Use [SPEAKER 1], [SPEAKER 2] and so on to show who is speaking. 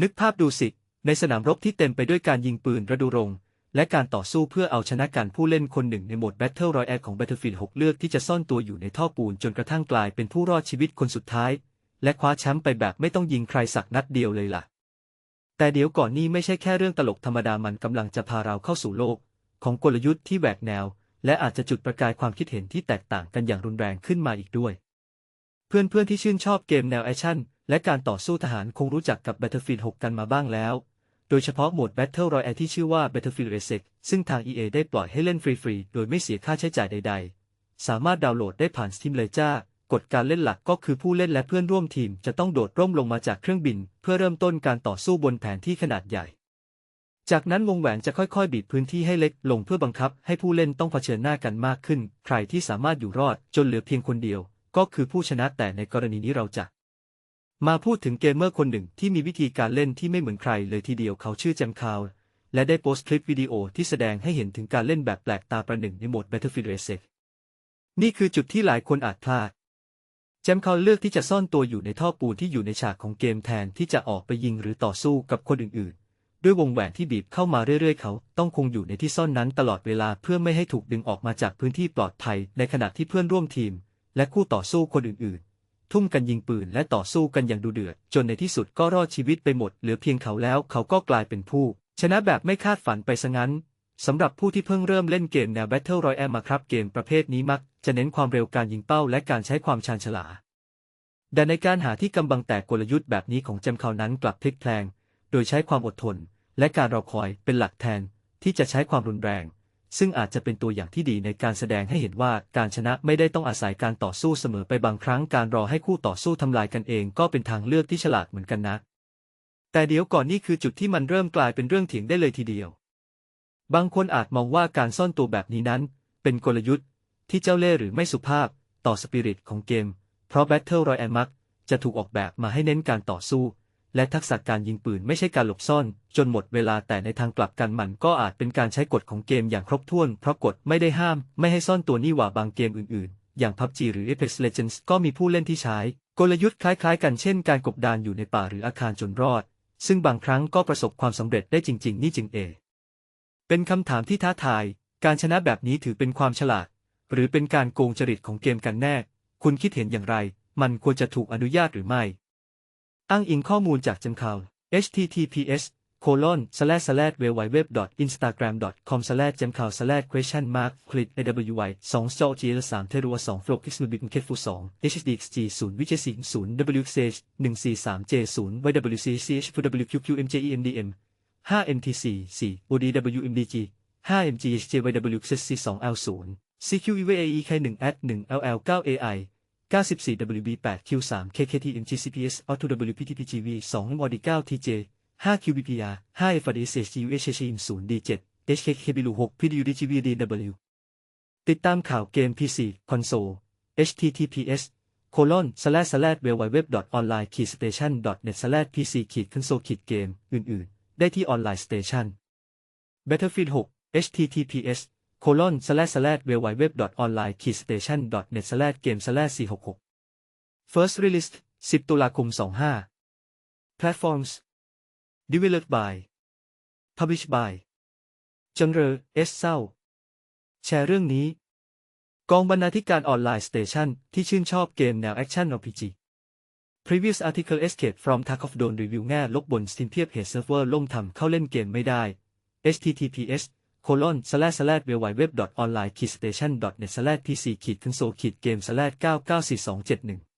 [SPEAKER 1] นึกภาพดูสิ ในสนามรบที่เต็มไปด้วยการยิงปืนระดูรง และการต่อสู้เพื่อเอาชนะการผู้เล่นคนหนึ่งในโหมด Battle Royale ของ Battlefield 6 เลือกที่จะซ่อนตัวอยู่ในท่อปูนจนกระทั่งกลายเป็นผู้รอดชีวิตคนสุดท้าย และคว้าแชมป์ไปแบบไม่ต้องยิงใครสักนัดเดียวเลยล่ะ แต่เดี๋ยวก่อนนี่ไม่ใช่แค่เรื่องตลกธรรมดามันกำลังจะพาเราเข้าสู่โลก ของกลยุทธ์ที่แหวกแนว และอาจจะจุดประกายความคิดเห็นที่แตกต่างกันอย่างรุนแรงขึ้นมาอีกด้วย เพื่อนๆที่ชื่นชอบเกมแนวแอคชั่น และการต่อสู้ทหารคงรู้จักกับ Battlefield 6 กันมาบ้างแล้ว โดยเฉพาะโหมด Battle Royale ที่ชื่อว่า Battlefield Reset ซึ่งทาง EA ได้ปล่อยให้เล่นฟรีๆ โดยไม่เสียค่าใช้จ่ายใด ๆ สามารถดาวน์โหลดได้ผ่าน Steam เลยจ้ากฎการเล่นหลักก็คือผู้เล่นและเพื่อนร่วมทีมจะต้องโดดร่มลงมาจากเครื่องบิน เพื่อเริ่มต้นการต่อสู้บนแผนที่ขนาดใหญ่ จากนั้นวงแหวนจะค่อยๆ บีบพื้นที่ให้เล็กลงเพื่อบังคับให้ผู้เล่นต้องเผชิญหน้ากันมากขึ้น ใครที่สามารถอยู่รอดจนเหลือเพียงคนเดียว ก็คือผู้ชนะแต่ในกรณีนี้เราจะ มาพูดถึงเกมเมอร์คนหนึ่งที่มีวิธีการเล่นที่ไม่เหมือนใครเลยทีเดียวเขาชื่อแจมคาวและได้โพสต์คลิปวิดีโอที่แสดงให้เห็นถึงการเล่นแบบแปลกตาประหนึ่งในโหมด Battlefield Reset นี่คือจุดที่หลายคนอาจพลาด แจมคาวเลือกที่จะซ่อนตัวอยู่ในท่อปูนที่อยู่ในฉากของเกมแทนที่จะออกไปยิงหรือต่อสู้กับคนอื่นๆ ด้วยวงแหวนที่บีบเข้ามาเรื่อยๆ เขาต้องคงอยู่ในที่ซ่อนนั้นตลอดเวลาเพื่อไม่ให้ถูกดึงออกมาจากพื้นที่ปลอดภัย ในขณะที่เพื่อนร่วมทีม และคู่ต่อสู้คนอื่นๆ ทุ่มกันยิงปืนและต่อสู้กันอย่างดุเดือด จนในที่สุดก็รอดชีวิตไปหมด เหลือเพียงเขาแล้วเขาก็กลายเป็นผู้ ชนะแบบไม่คาดฝันไปซะงั้นสำหรับผู้ที่เพิ่งเริ่มเล่นเกมแนว Battle Royale มาครับเกมประเภทนี้มัก จะเน้นความเร็วการยิงเป้าและการใช้ความชาญฉลาดแต่ในการหาที่กำบังแตกกลยุทธ์แบบนี้ของเจมคานั้นกลับพลิกแพลง โดยใช้ความอดทน และการรอคอยเป็นหลักแทนที่จะใช้ความรุนแรง ซึ่งอาจจะเป็นตัวอย่างที่ดีในการแสดงให้เห็นว่าการชนะไม่ได้ต้องอาศัยการต่อสู้เสมอไปบางครั้งการรอให้คู่ต่อสู้ทำลายกันเองก็เป็นทางเลือกที่ฉลาดเหมือนกันนะ แต่เดี๋ยวก่อนนี่คือจุดที่มันเริ่มกลายเป็นเรื่องเถียงได้เลยทีเดียว บางคนอาจมองว่าการซ่อนตัวแบบนี้นั้น เป็นกลยุทธ์ ที่เจ้าเล่ห์หรือไม่สุภาพ ต่อสปิริตของเกม เพราะ Battle Royale มักจะถูกออกแบบมาให้เน้นการต่อสู้ และทักษะการยิงปืนไม่ใช่การหลบซ่อน จนหมดเวลาแต่ในทางกลับกันมันก็อาจเป็นการใช้กฎของเกมอย่างครบถ้วน เพราะกฎไม่ได้ห้าม ไม่ให้ซ่อนตัวนี่หว่าบางเกมอื่นๆ อย่าง PUBG หรือ Apex Legends ก็มีผู้เล่นที่ใช้ กลยุทธ์คล้ายๆ กันเช่นการกบดานอยู่ในป่าหรืออาคารจนรอด ซึ่งบางครั้งก็ประสบความสำเร็จได้จริง ๆ นี่จึงเอ เป็นคำถามที่ท้าทาย การชนะแบบนี้ถือเป็นความฉลาด หรือเป็นการโกงจริตของเกมกันแน่ คุณคิดเห็นอย่างไร มันควรจะถูกอนุญาตหรือไม่ อ้างอิงข้อมูลจากจำงข่าว https colon slash slash w w w instagram com slash จังข่าว slash question mark c l i t a w y 2 s o g l 3 t e r u a 2 f l o k i x n u b i n k e f u 2 h d x g 0 v i c h e s i n g 0 w c h 1 4 3 j 0 y w c c h 4 w q q m j e m d m 5 m t c 4 o d w m d g 5 m g h j y w c c 2 l 0 c q e v a e k 1 at 1 l l 9 a i 94WB8Q3KKTMGCPS AutoWPTPGV 2MOD9 TJ 5QBPR 5FDSHUHHIM 0D7 HKKBLU 6 PDUDGVDW ติดตามข่าวเกม PC คอนโซล https colon slash slash www online key station net slash pc kit console kit game อื่น ๆ ได้ที่ online station Battlefield 6 https colon slash slash www online key station net slash game slash 466 First released 10ตุลาคม25 Platforms Developed by Published by Genre S เศร้า แชร์เรื่องนี้ กองบรรณาธิการออนไลน์สเตชันที่ชื่นชอบเกมแนวแอคชั่น RPG Previous article Escape from Tarkov โดนรีวิวแง่ลบบน Steam เพียบเหตุเซิร์ฟเวอร์ล่มทำเข้าเล่นเกมไม่ได้ https colon slash slash www onlinekistation. net slash pc ขีด console ขีด game slash 994271